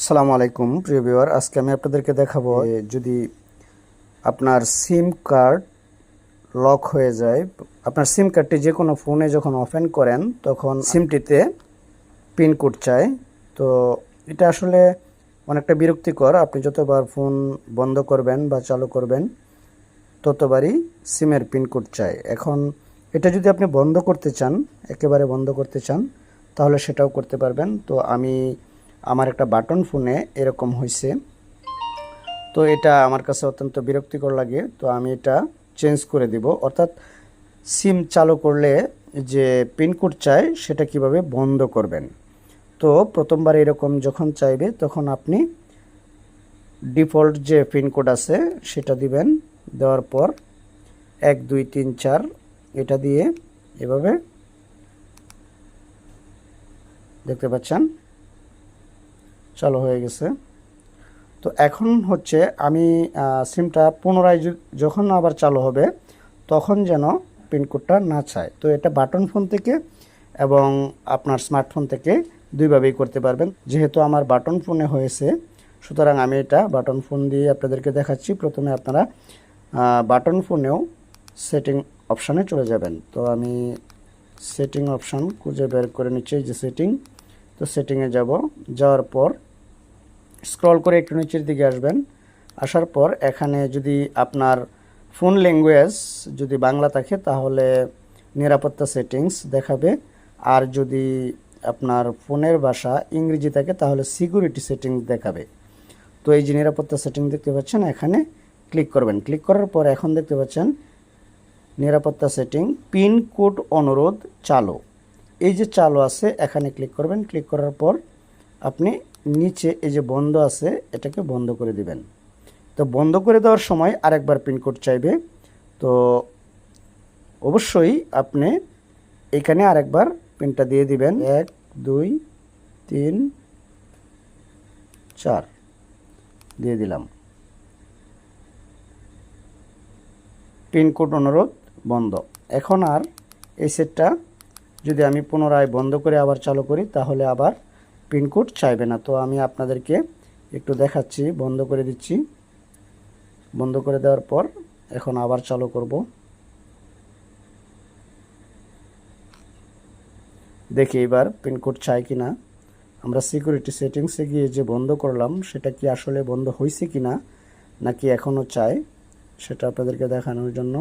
আসসালামু আলাইকুম, প্রিয় ভিউয়ার। আজকে আমি আপনাদেরকে দেখাবো যদি আপনার সিম কার্ড লক হয়ে যায়, আপনার সিম কার্ডটি যে কোনো ফোনে যখন ওপেন করেন, তখন সিমটিতে পিন কোড চায় তো এটা আসলে অনেকটা বিরক্তিকর। আপনি যতবার ফোন বন্ধ করবেন বা চালু করবেন, ততবারই সিমের পিন কোড চায় এখন এটা যদি আপনি বন্ধ করতে চান, একেবারে বন্ধ করতে চান, তাহলে সেটাও করতে পারবেন। তো আমি আমার একটা বাটন ফোনে এরকম হয়েছে তো এটা আমার কাছে অত্যন্ত বিরক্তিকর লাগে। তো আমি এটা চেঞ্জ করে দিব। অর্থাৎ সিম চালু করলে যে পিনকোড চাই, সেটা কীভাবে বন্ধ করবেন? তো প্রথমবার এরকম যখন চাইবে, তখন আপনি ডিফল্ট যে পিনকোড আছে, সেটা দিবেন। দেওয়ার পর এক, দুই, তিন, চার, এটা দিয়ে এভাবে দেখতে পাচ্ছেন? চালু হয়ে গেছে। তো এখন হচ্ছে আমি সিমটা পুনরায় যখন আবার চালু হবে, তখন যেন পিনকোডটা না চায়। তো এটা বাটন ফোন থেকে এবং আপনার স্মার্টফোন থেকে দুইভাবেই করতে পারবেন। যেহেতু আমার বাটন ফোনে হয়েছে, সুতরাং আমি এটা বাটন ফোন দিয়ে আপনাদেরকে দেখাচ্ছি। প্রথমে আপনারা বাটন ফোনেও সেটিং অপশানে চলে যাবেন। তো আমি সেটিং অপশান খুঁজে বের করে নিচ্ছি যে সেটিং। তো সেটিংয়ে যাব, যাওয়ার পর স্ক্রল করে একটু নিচের দিকে আসবেন। আসার পর এখানে যদি আপনার ফোন ল্যাঙ্গুয়েজ যদি বাংলা থাকে, তাহলে নিরাপত্তা সেটিংস দেখাবে। আর যদি আপনার ফোনের ভাষা ইংরেজি থাকে, তাহলে সিকিউরিটি সেটিংস দেখাবে। তো এই যে নিরাপত্তা সেটিং দেখতে পাচ্ছেন, এখানে ক্লিক করবেন। ক্লিক করার পর এখন দেখতে পাচ্ছেন, নিরাপত্তা সেটিং পিন কোড অনুরোধ চালু। এই যে চালু আছে, এখানে ক্লিক করবেন। ক্লিক করার পর আপনি নিচে এই যে বন্ধ আছে এটাকে বন্ধ করে দিবেন। তো বন্ধ করে দেওয়ার সময় আরেকবার পিনকোড চাইবে। তো অবশ্যই আপনি এখানে আরেকবার পিনটা দিয়ে দিবেন। এক দুই তিন চার। দিয়ে দিলাম। পিনকোড অনুরোধ বন্ধ। এখন আর এই সেটটা যদি আমি পুনরায় বন্ধ করে আবার চালু করি তাহলে আবার পিনকোড চাইবে না। তো আমি আপনাদেরকে একটু দেখাচ্ছি, বন্ধ করে দিচ্ছি। বন্ধ করে দেওয়ার পর এখন আবার চালু করব। দেখি এবার পিনকোড চাই কি না আমরা সিকিউরিটি সেটিংসে গিয়ে যে বন্ধ করলাম, সেটা কি আসলে বন্ধ হয়েছে কি না নাকি এখনও চাই, সেটা আপনাদেরকে দেখানোর জন্য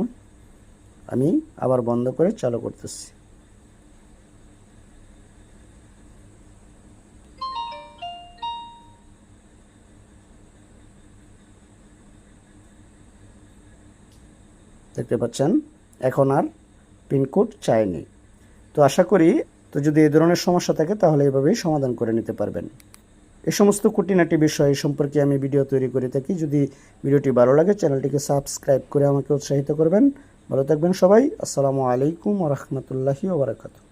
আমি আবার বন্ধ করে চালু করতেছি। দেখতে পাচ্ছেন, এখন আর পিনকোড চায়নি তো আশা করি, তো যদি এই ধরনের সমস্যা থাকে, তাহলে এভাবেই সমাধান করে নিতে পারবেন। এ সমস্ত কুটিনাটি বিষয় সম্পর্কে আমি ভিডিও তৈরি করে থাকি। যদি ভিডিওটি ভালো লাগে, চ্যানেলটিকে সাবস্ক্রাইব করে আমাকে উৎসাহিত করবেন। ভালো থাকবেন সবাই। আসসালামু আলাইকুম রহমতুল্লাহি ওবরাকাতু